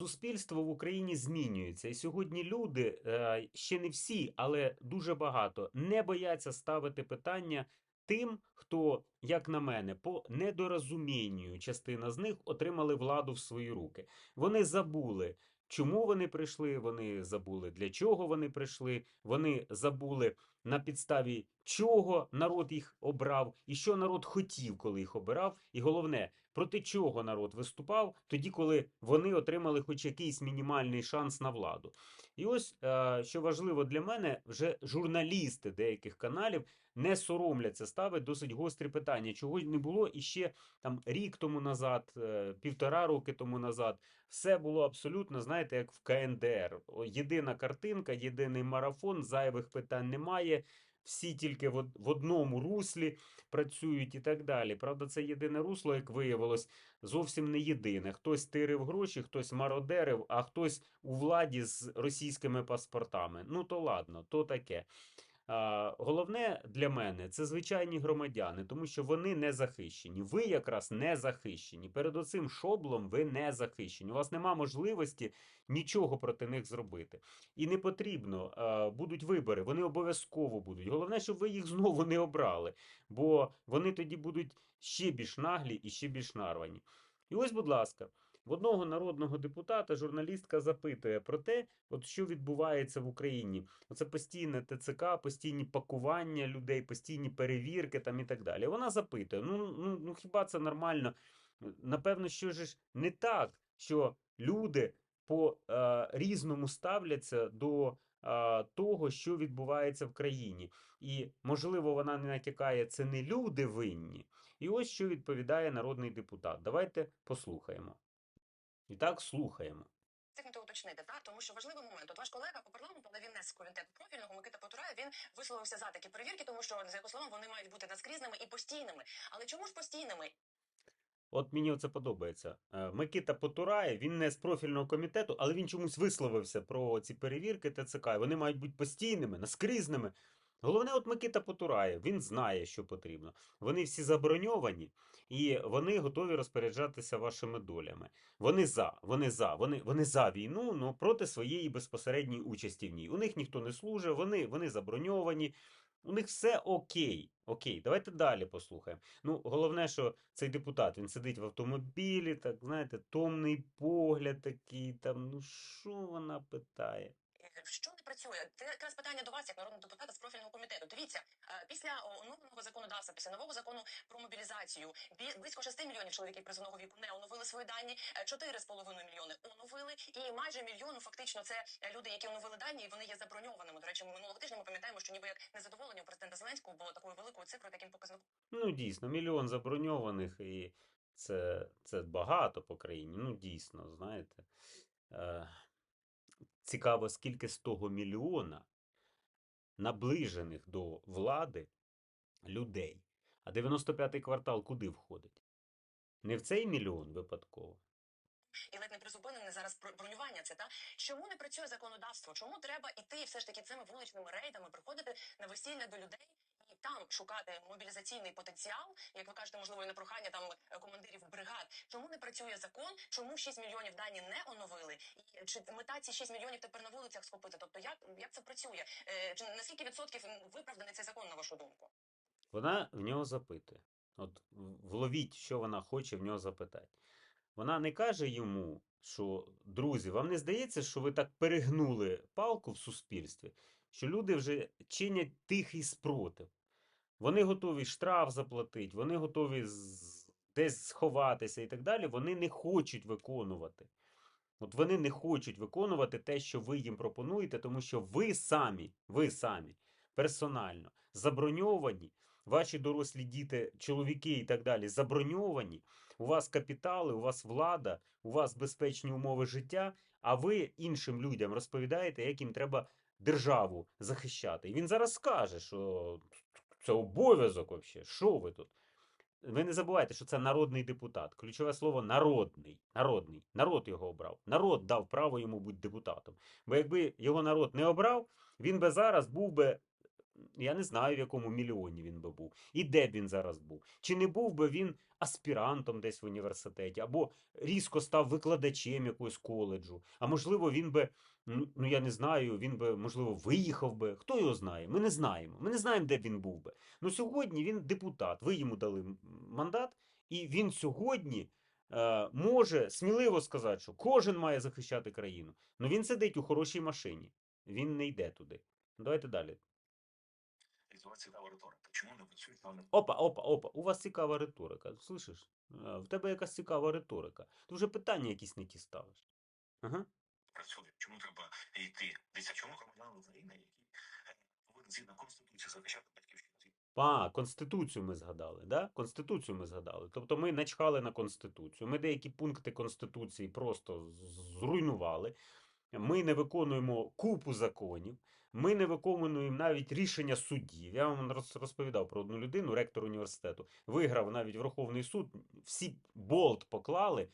Суспільство в Україні змінюється, і сьогодні люди, е, ще не всі, але дуже багато, не бояться ставити питання тим, хто, як на мене, по недорозумінню частина з них отримали владу в свої руки. Вони забули, чому вони прийшли, вони забули, для чого вони прийшли, вони забули на підставі чого народ їх обрав, і що народ хотів, коли їх обирав. І головне, проти чого народ виступав тоді, коли вони отримали хоч якийсь мінімальний шанс на владу. І ось е, що важливо для мене, вже журналісти деяких каналів не соромляться ставити досить гострі питання, чого не було іще там рік тому назад, е, півтора роки тому назад. Все було абсолютно, знаєте, як в КНДР. Єдина картинка, єдиний марафон, зайвих питань немає. Всі тільки в одному руслі працюють і так далі. Правда, це єдине русло, як виявилось, зовсім не єдине. Хтось тирив гроші, хтось мародерив, а хтось у владі з російськими паспортами. Ну то ладно, то таке. Головне для мене це звичайні громадяни, тому що вони не захищені. Ви якраз не захищені. Перед оцим шоблом ви не захищені. У вас нема можливості нічого проти них зробити. І не потрібно. Будуть вибори, вони обов'язково будуть. Головне, щоб ви їх знову не обрали, бо вони тоді будуть ще більш наглі і ще більш нарвані. І ось, будь ласка, в одного народного депутата журналістка запитує про те, от що відбувається в Україні. Оце постійне ТЦК, постійні пакування людей, постійні перевірки там і так далі. Вона запитує: ну, ну, ну хіба це нормально? Напевно, що ж не так, що люди по е, різному ставляться до е, того, що відбувається в країні. І, можливо, вона не натякає, це не люди винні. І ось що відповідає народний депутат. Давайте послухаємо. І так слухаємо. Встигнути уточнити, та тому що важливий момент. От ваш колега по парламенту, але він не з комітету профільного Микита Потурає, він висловився за такі перевірки, тому що за його словами вони мають бути наскрізними і постійними. Але чому ж постійними? От мені це подобається. Е, Микита Потурає, він не з профільного комітету, але він чомусь висловився про ці перевірки ТЦК. Вони мають бути постійними, наскрізними. Головне, от Микита Потурає, він знає, що потрібно. Вони всі заброньовані, і вони готові розпоряджатися вашими долями. Вони за, вони за, вони, вони за війну, але проти своєї безпосередньої участі в ній. У них ніхто не служить, вони, вони заброньовані. У них все окей. Окей, давайте далі послухаємо. Ну, головне, що цей депутат він сидить в автомобілі, так знаєте, томний погляд такий, там, ну що вона питає? Е, Що не працює? Це якраз питання до вас, як народного депутата з профільного комітету. Дивіться, е, після оновленого законодавства, після нового закону про мобілізацію, близько 6 мільйонів чоловіків призовного віку не оновили свої дані, е, 4,5 мільйони оновили, і майже мільйону фактично це е, люди, які оновили дані, і вони є заброньованими. До речі, минулого тижня ми пам'ятаємо, що ніби як незадоволення у президента Зеленського було такою великою цифрою, таким показником. Ну, дійсно, мільйон заброньованих, і це, це багато по країні. Ну, дійсно, знаєте. Е, цікаво, скільки з того мільйона наближених до влади людей. А 95-й квартал куди входить? Не в цей мільйон випадково. і ледь не призупинене зараз бро- бронювання. Це та чому не працює законодавство? Чому треба іти все ж таки цими вуличними рейдами, приходити на весілля до людей? Там шукати мобілізаційний потенціал, як ви кажете, можливо, і на прохання там е, командирів бригад. Чому не працює закон? Чому 6 мільйонів дані не оновили? І чи мета ці 6 мільйонів тепер на вулицях схопити? Тобто, як, як це працює? Е, Чи наскільки відсотків виправданий цей закон на вашу думку? Вона в нього запитує. От вловіть, що вона хоче в нього запитати. Вона не каже йому, що друзі, вам не здається, що ви так перегнули палку в суспільстві, що люди вже чинять тихий спротив. Вони готові штраф заплатити, вони готові десь сховатися і так далі. Вони не хочуть виконувати. От вони не хочуть виконувати те, що ви їм пропонуєте, тому що ви самі, ви самі персонально заброньовані, ваші дорослі діти, чоловіки і так далі заброньовані, у вас капітали, у вас влада, у вас безпечні умови життя, а ви іншим людям розповідаєте, як їм треба державу захищати. І він зараз скаже, що це обов'язок взагалі. Що ви тут? Ви не забувайте, що це народний депутат. Ключове слово народний. Народний. Народ його обрав. Народ дав право йому бути депутатом. Бо якби його народ не обрав, він би зараз був би я не знаю, в якому мільйоні він би був, і де б він зараз був. Чи не був би він аспірантом десь в університеті, або різко став викладачем якогось коледжу, а можливо, він би, ну ну, я не знаю, він би, можливо, виїхав би. Хто його знає? Ми не знаємо. Ми не знаємо, де б він був би. Ну сьогодні він депутат. Ви йому дали мандат, і він сьогодні е, може сміливо сказати, що кожен має захищати країну. Ну він сидить у хорошій машині. Він не йде туди. Давайте далі. Це цікава риторика. Чому не працюють вони Опа, опа, опа, у вас цікава риторика. Слышиш? Е, В тебе якась цікава риторика. Ти вже питання якісь не ті ставиш. Ага. працюють? Чому треба йти? Дивіться, чому громадяни України, які повинні згідно конституції захищати батьківщину? А, Конституцію ми згадали, да? Конституцію ми згадали. Тобто ми начхали на Конституцію. Ми деякі пункти Конституції просто зруйнували. Ми не виконуємо купу законів. Ми не виконуємо навіть рішення суддів. Я вам роз- розповідав про одну людину, ректор університету. Виграв навіть Верховний суд. Всі болт поклали,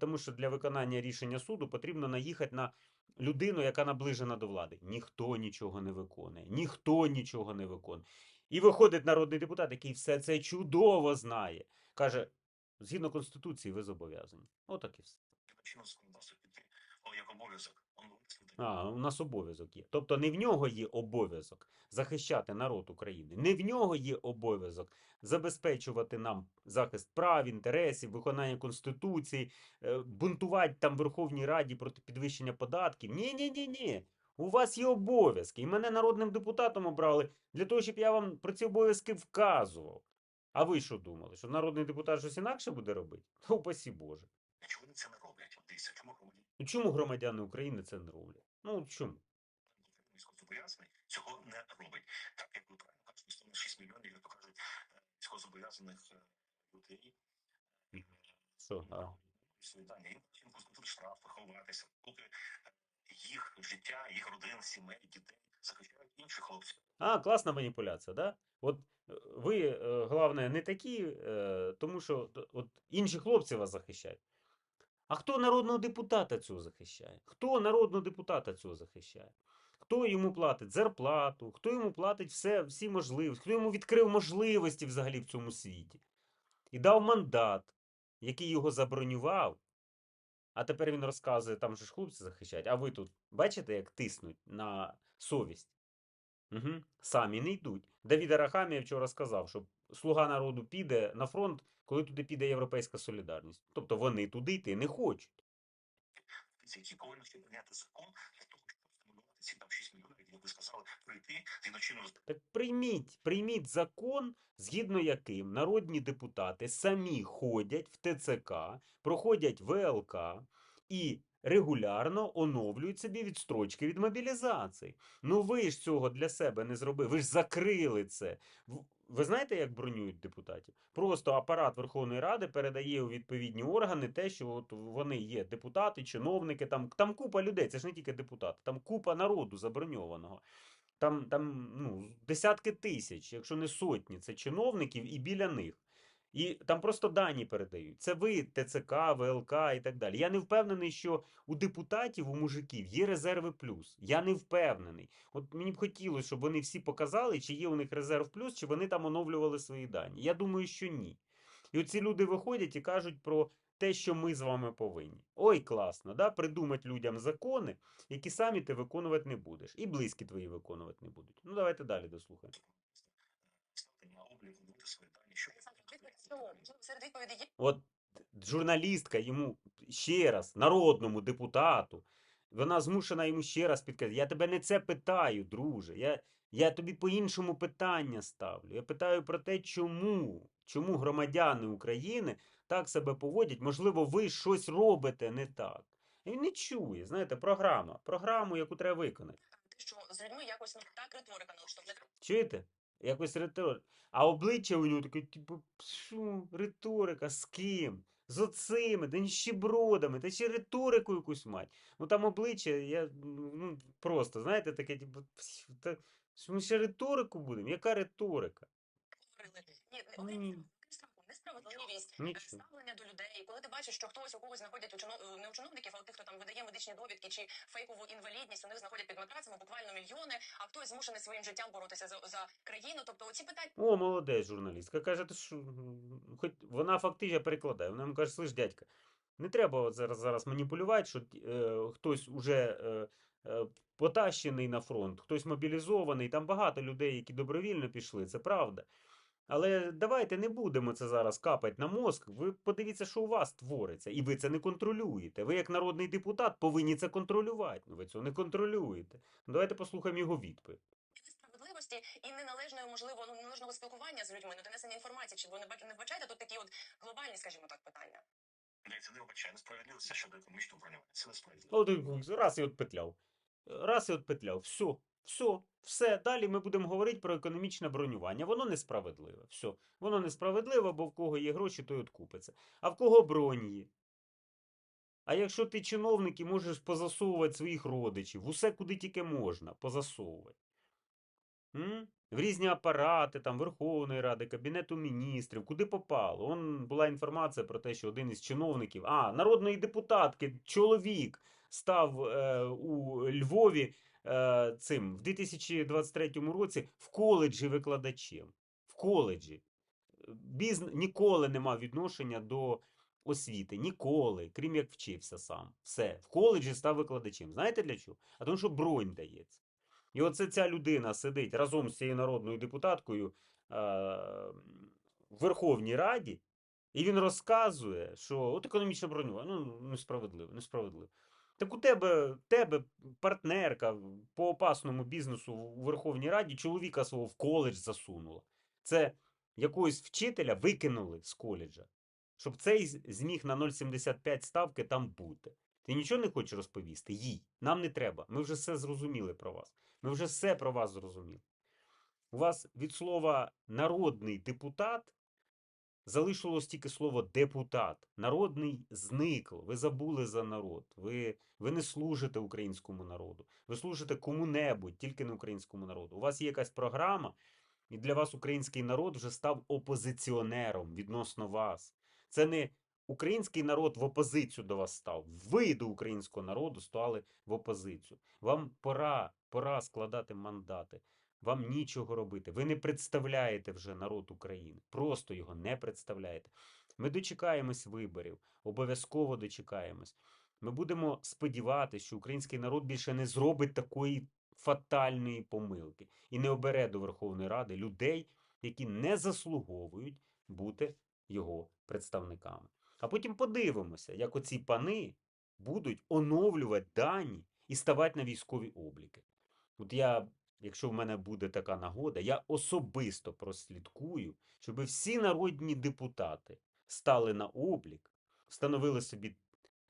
тому що для виконання рішення суду потрібно наїхати на людину, яка наближена до влади. Ніхто нічого не виконує, ніхто нічого не виконує. І виходить народний депутат, який все це чудово знає. Каже: згідно Конституції, ви зобов'язані. Отак і все. Згідно чинного законодавства о, як обов'язок. А, у нас обов'язок є. Тобто не в нього є обов'язок захищати народ України, не в нього є обов'язок забезпечувати нам захист прав, інтересів, виконання Конституції, е, бунтувати там в Верховній Раді проти підвищення податків. Ні, ні, ні, ні. У вас є обов'язки. І мене народним депутатом обрали для того, щоб я вам про ці обов'язки вказував. А ви що думали? Що народний депутат щось інакше буде робити? Та упасі Боже. Чому це не роблять? От чому громадяни Ну чому громадяни України це не роблять? Ну чому? військовозобов'язаний цього не робить. Так, як ви правильно кажете, 106 мільйонів, як то кажуть, е, військовозобов'язаних е, людей. дані. Їм платити штраф, ховатися, поки їх життя, їх родин, сімей, дітей захищають інші хлопці. А, класна маніпуляція, да? От е, ви, е, головне, не такі, е, тому що от інші хлопці вас захищають. А хто народного депутата цього захищає? Хто народного депутата цього захищає? Хто йому платить зарплату, хто йому платить все, всі можливості, хто йому відкрив можливості взагалі в цьому світі? І дав мандат, який його забронював. А тепер він розказує, там же ж хлопці захищають, а ви тут бачите, як тиснуть на совість? Угу. Самі не йдуть. Давід Арахамія вчора сказав, що слуга народу піде на фронт, коли туди піде Європейська солідарність. Тобто вони туди йти не хочуть. які повинні прийняти закон для того, щоб стимулювати ці там 6 мільйонів, як ви сказали, прийти згідно Так прийміть, прийміть закон, згідно яким народні депутати самі ходять в ТЦК, проходять ВЛК і регулярно оновлюють собі відстрочки від мобілізації. Ну ви ж цього для себе не зробили. Ви ж закрили це. Ви знаєте, як бронюють депутатів? Просто апарат Верховної Ради передає у відповідні органи те, що от вони є депутати, чиновники, там, там купа людей, це ж не тільки депутати, там купа народу заброньованого. Там, там ну, десятки тисяч, якщо не сотні, це чиновників і біля них. І там просто дані передають. Це ви, ТЦК, ВЛК і так далі. Я не впевнений, що у депутатів, у мужиків є резерви плюс. Я не впевнений. От мені б хотілося, щоб вони всі показали, чи є у них резерв плюс, чи вони там оновлювали свої дані. Я думаю, що ні. І оці люди виходять і кажуть про те, що ми з вами повинні. Ой, класно, да? придумати людям закони, які самі ти виконувати не будеш. І близькі твої виконувати не будуть. Ну, давайте далі дослухаємо. стати на облік, робити свої дані, що Олександр, відповідь чому? Чому серед відповідей є От журналістка йому ще раз, народному депутату, вона змушена йому ще раз підказати. Я тебе не це питаю, друже. Я, я тобі по-іншому питання ставлю. Я питаю про те, чому? Чому громадяни України так себе поводять? Можливо, ви щось робите не так. І Він не чує, знаєте, програма. Програму, яку треба виконати. що з людьми якось не так риторика налаштована. Чуєте? Якось риторика. А обличчя у нього таке, типу, що, риторика, з ким? З оцими, та ніщебродами, та ще риторику якусь мать. Ну там обличчя, я ну, просто, знаєте, таке, типу, та, що ми ще риторику будемо? Яка риторика? Ні, не Ні. Україна не страху, не страху. Справедливість, е, Нічого. ставлення до людей, коли ти бачиш, що хтось у когось знаходять у чино- е, не у чиновників, а у тих, хто там видає медичні довідки чи фейкову інвалідність, у них знаходять під буквально мільйони, а хтось змушений своїм життям боротися за, за країну. Тобто, оці питання О, молодець журналістка. Каже, ти що, хоч вона фактично перекладає. Вона йому каже, слиш, дядька, не треба зараз, зараз маніпулювати, що е, хтось уже е, е, потащений на фронт, хтось мобілізований. Там багато людей, які добровільно пішли, це правда. Але давайте не будемо це зараз капати на мозк. Ви подивіться, що у вас твориться, і ви це не контролюєте. Ви, як народний депутат, повинні це контролювати. Ну ви цього не контролюєте. Ну, Давайте послухаємо його відповідь. несправедливості і неналежної, можливо, ну неналежного спілкування з людьми, недонесення інформації. Чи ви не бач- не вбачаєте тут такі от глобальні, скажімо так, питання? Це не вбачає несправедливості щодо економічного бронювання. Це несправедливо. От раз і отпетляв. Раз і отпетляв. Все, все, все. Далі ми будемо говорити про економічне бронювання. Воно несправедливе. Все. Воно несправедливе, бо в кого є гроші, той откупиться. А в кого бронь є? А якщо ти чиновник і можеш позасовувати своїх родичів, усе куди тільки можна, позасовувати. М? В різні апарати, там, Верховної Ради, Кабінету міністрів, куди попало. Он була інформація про те, що один із чиновників, а, народної депутатки, чоловік, став е, у Львові е, цим в 2023 році в коледжі викладачем. В коледжі. Бізнес ніколи не мав відношення до освіти. Ніколи, крім як вчився сам. Все. В коледжі став викладачем. Знаєте для чого? А тому, що бронь дається. І оце ця людина сидить разом з цією народною депутаткою е, в Верховній Раді, і він розказує, що от економічне бронювання, ну несправедливо, несправедливо. Так у тебе, тебе партнерка по опасному бізнесу у Верховній Раді чоловіка свого в коледж засунула. Це якогось вчителя викинули з коледжа, щоб цей зміг на 0,75 ставки там бути. Ти нічого не хочеш розповісти? Їй. Нам не треба. Ми вже все зрозуміли про вас. Ми вже все про вас зрозуміли. У вас від слова народний депутат залишилось тільки слово депутат. Народний зникло. Ви забули за народ. Ви, ви не служите українському народу. Ви служите кому-небудь, тільки не українському народу. У вас є якась програма, і для вас український народ вже став опозиціонером відносно вас. Це не український народ в опозицію до вас став. Ви до українського народу стали в опозицію. Вам пора, пора складати мандати. Вам нічого робити. Ви не представляєте вже народ України. Просто його не представляєте. Ми дочекаємось виборів, обов'язково дочекаємось. Ми будемо сподіватися, що український народ більше не зробить такої фатальної помилки і не обере до Верховної Ради людей, які не заслуговують бути його представниками. А потім подивимося, як оці пани будуть оновлювати дані і ставати на військові обліки. От я, якщо в мене буде така нагода, я особисто прослідкую, щоб всі народні депутати стали на облік, встановили собі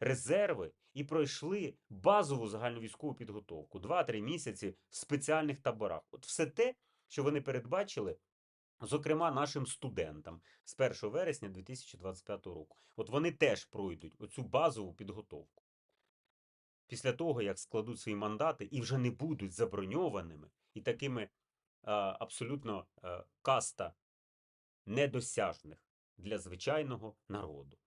резерви і пройшли базову загальновійськову підготовку 2-3 місяці в спеціальних таборах. От все те, що вони передбачили, зокрема нашим студентам з 1 вересня 2025 року. От вони теж пройдуть оцю базову підготовку. Після того, як складуть свої мандати і вже не будуть заброньованими і такими абсолютно а, каста недосяжних для звичайного народу.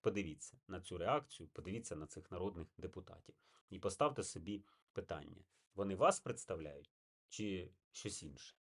Подивіться на цю реакцію, подивіться на цих народних депутатів і поставте собі питання: вони вас представляють чи щось інше?